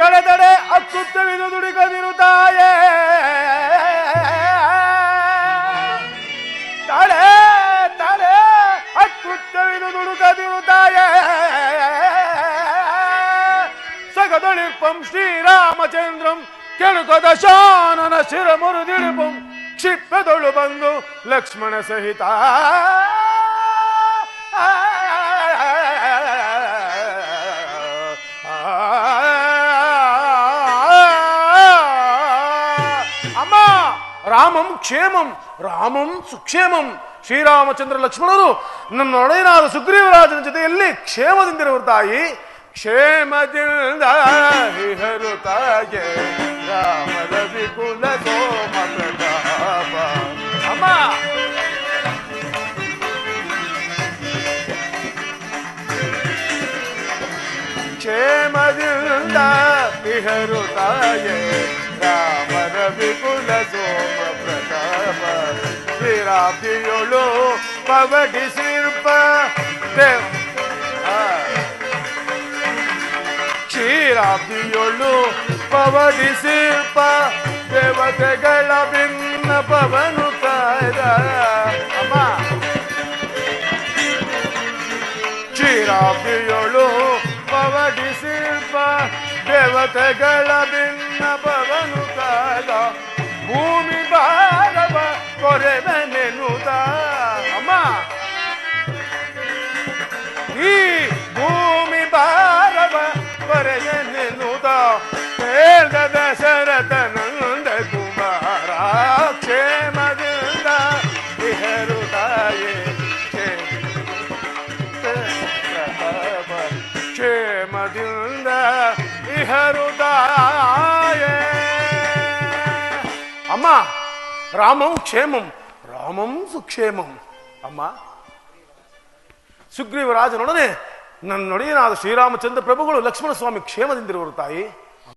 ತಡೆ ತಡೆ ಅಕ್ಕುತ್ತವಿದು ದುಡಿಕದಿರುತ್ತಾಯೇ ತಡೆ ತಡೆ ಅಕ್ಕುತ್ತವಿದು ದುಡುಕದಿರುತ್ತಾಯೇ ಸಗದೊಳಿಪಂ ಶ್ರೀರಾಮಚಂದ್ರಂ ಕೆಡುಕದ ಶಾನನ ಶಿರ ಮುರಿದಿರುಪಂ ಕ್ಷಿಪ್ರದೊಳು ಬಂದು ಲಕ್ಷ್ಮಣ ಸಹಿತ. అమ్మ రామం క్షేమం రామం ಸುಕ್ಷೇಮಂ ಶ್ರೀರಾಮಚಂದ್ರ ಲಕ್ಷ್ಮಣರು ನನ್ನೊಡೆಯನಾದ ಸುಗ್ರೀವರಾಜನ ಜೊತೆಯಲ್ಲಿ ಕ್ಷೇಮದಿಂದಿರುವ ತಾಯಿ ಕ್ಷೇಮದಿಂದ ಹಿಹರು ತಾಯೆ ರಾಮದ ವಿಕುಲ ಸೋಮ ಪ್ರತಾಪ ಅಮ್ಮ ಕ್ಷೇಮದಿಂದ ವಿಹರು ತಾಯೆ ರಾಮನ ವಿಪುಲ ಸೋಮ ಪ್ರತಾಪ ಶ್ರೀರಾಬ್ದಿಯೊಳು ಪವಡಿಸಿರ್ಪ ದೇವ್ ಕ್ಷೀರಾಬ್ದಿಯೊಳು ಪವಡಿಸಿರ್ಪ ದೇವತೆಗಳ ಭಿನ್ನ ಪವನು ಕಾಯ್ದ ಅಮ್ಮ ಕ್ಷೀರಾಬ್ದಿಯೊಳು ಪವಡಿಸಿರ್ಪ ದೇವತೆಗಳ ಭಿನ್ನ ಪವನು ಕಾದ ಭೂಮಿ ಭಾರವ ಕೊರೆದನೆನುದ ಅಮ್ಮ ಈ ಭೂಮಿ ಭಾರವ ಕೊರೆದನೆನುದ ಹೇಳ್ದ ದಶರಥ ನಂದ ಕುಮಾರ ಕ್ಷೇಮದಿಂದ ವಿಹರುತ್ತಾಯೇ ಕ್ಷೇಮ ಕ್ಷೇಮದಿಂದ ಇಹರುದಾಯೇ ಅಮ್ಮ ರಾಮಂ ಕ್ಷೇಮಂ ರಾಮಂ ಸುಕ್ಷೇಮಂ ಅಮ್ಮ ಸುಗ್ರೀವರಾಜನೊಡನೆ ನನ್ನೊಡೆಯನಾದ ಶ್ರೀರಾಮಚಂದ್ರ ಪ್ರಭುಗಳು ಲಕ್ಷ್ಮಣ ಸ್ವಾಮಿ ಕ್ಷೇಮದಿಂದಿರುವರು ತಾಯಿ